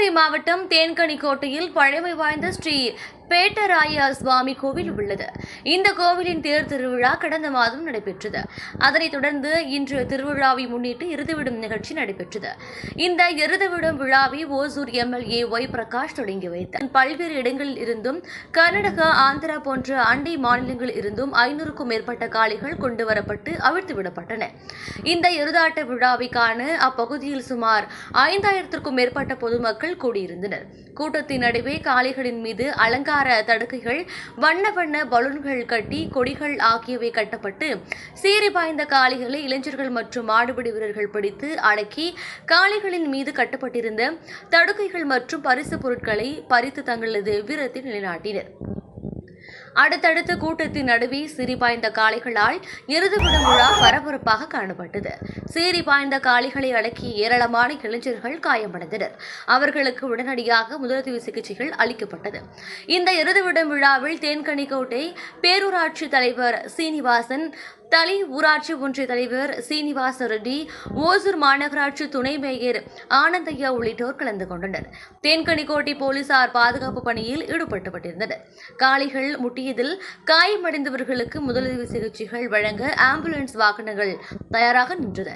கிருஷ்ணகிரி மாவட்டம் தேன்கனிக்கோட்டையில் பழமை வாய்ந்த ஸ்ரீ பேட்டராய சுவாமி கோவில் உள்ளது. இந்த கோவிலின் தேர் திருவிழா கடந்த மாதம் நடைபெற்றது. அதனைத் தொடர்ந்து இன்று திருவிழாவை முன்னிட்டு இறுதிவிடும் நிகழ்ச்சி நடைபெற்றது. இந்த இறுதிவிடும் விழாவை ஓசூர் எம்எல்ஏ ஒய். பிரகாஷ் தொடங்கி வைத்தார். பல்வேறு இடங்களில் இருந்தும் கர்நாடகா ஆந்திரா போன்ற அண்டை மாநிலங்களில் இருந்தும் ஐநூறுக்கும் மேற்பட்ட காளைகள் கொண்டுவரப்பட்டு அவிழ்த்து விடப்பட்டன. இந்த எருதாட்ட விழாவை காண அப்பகுதியில் சுமார் ஐந்தாயிரத்திற்கும் மேற்பட்ட பொதுமக்கள் கூடியிருந்தனர். கூட்டத்தின் நடுவே காளைகளின் மீது அலங்கார தடுக்கைகள் வண்ண வண்ண பலூன்கள் கட்டி கொடிகள் ஆகியவை கட்டப்பட்டு சீறி பாய்ந்த காளிகளை இளைஞர்கள் மற்றும் மாடுபிடி வீரர்கள் பிடித்து அடக்கி காளிகளின் மீது கட்டப்பட்டிருந்த தடுக்கைகள் மற்றும் பரிசு பொருட்களை பறித்து தங்களது வீரத்தை நிலைநாட்டினர். அடுத்தடுத்து கூட்டத்தின் நடுவே சிறி பாய்ந்த காளைகளால் இறுதிவிடும் விழா பரபரப்பாக காணப்பட்டது. சீறி பாய்ந்த காளைகளை அடக்கிய ஏராளமான இளைஞர்கள் காயமடைந்தனர். அவர்களுக்கு உடனடியாக முதலுதவி சிகிச்சைகள் அளிக்கப்பட்டது. இந்த இறுதிவிடும் விழாவில் தேன்கனிக்கோட்டை பேரூராட்சி தலைவர் சீனிவாசன் தளி ஊராட்சி ஒன்றிய தலைவர் சீனிவாச ரெட்டி ஓசூர் மாநகராட்சி துணை மேயர் ஆனந்தையா உள்ளிட்டோர் கலந்து கொண்டனர். தேன்கனிக்கோட்டை போலீசார் பாதுகாப்பு பணியில் ஈடுபட்டுப்பட்டிருந்தனர் காளிகள் முட்டியதில் காயமடைந்தவர்களுக்கு முதலுதவி சிகிச்சைகள் வழங்க ஆம்புலன்ஸ் வாகனங்கள் தயாராக நின்றன.